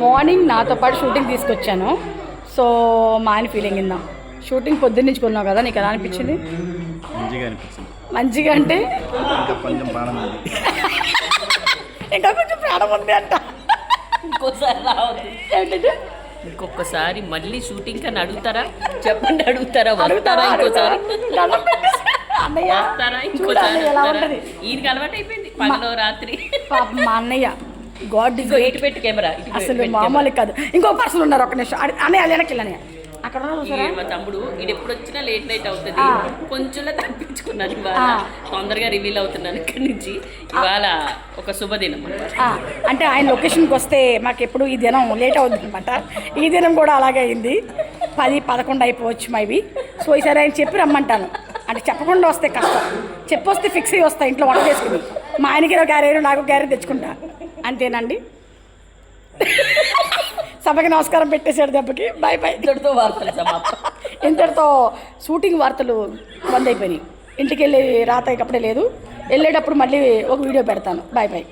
Morning నాతో పాటు shooting తీసుకొచ్చాను. సో మా ఆయన ఫీలింగ్ ఇందా షూటింగ్ పొద్దున్నుంచుకున్నావు కదా నీకు ఎలా అనిపించింది? మంచిగా అనిపించింది. మంచిగా అంటే? ఇంకా కొంచెం ప్రాణం ఉంది. ఇంకా కొంచెం ప్రాణం ఉంది అంట. ఇంకోసారి రావద్దు. ఏంటంటే ఇంకొకసారి మళ్ళీ షూటింగ్ అని అడుగుతారా? చెప్పండి అడుగుతారా అడుగుతారా వస్తారా ఇంకోసారి? అన్నయ్య ఇంకోసారి? ఈయనకి అలవాటు అయిపోయింది పగలో రాత్రి. పాప మా అన్నయ్య గాడ్ ఇస్ ఇటు పెట్టి కెమెరా అసలు మామూలు కాదు. ఇంకో పర్సన్ ఉన్నారు ఒక నిమిషం. అన్నయ్య వెనక్కి వెళ్ళనయ్య అక్కడ మా తమ్ముడు ఇది ఎప్పుడు వచ్చినా లేట్ నైట్ అవుతుంది. కొంచెంలో తప్పించుకున్నాను ఇవాళ. తొందరగా రివీల్ అవుతున్నాను ఇక్కడి నుంచి. ఇవాళ ఒక శుభదినం అన్నమాట. ఆ, అంటే ఆయన లొకేషన్కి వస్తే మాకు ఎప్పుడు ఈ దినం లేట్ అవుతుంది అనమాట ఈ దినం కూడా అలాగే అయింది. పది పదకొండు అయిపోవచ్చు మైవి సో ఈసారి ఆయన చెప్పి రమ్మంటాను. అంటే చెప్పకుండా వస్తే కష్టం. చెప్పొస్తే ఫిక్స్ అయ్యి వస్తా ఇంట్లో వంట చేసుకుని. మా ఆయనకి ఒక క్యారియర్ నాకు క్యారియర్ తెచ్చుకుంటా. అంతేనండి. సభకి నమస్కారం పెట్టేశాడు దెబ్బకి. బాయ్ బాయ్ ఇక్కడితో వార్తలు ఇంతటితో షూటింగ్ వార్తలు బంద్ అయిపోయినాయి. ఇంటికి వెళ్ళి రాత ఇకప్పుడే లేదు. వెళ్ళేటప్పుడు మళ్ళీ ఒక వీడియో పెడతాను. Bye bye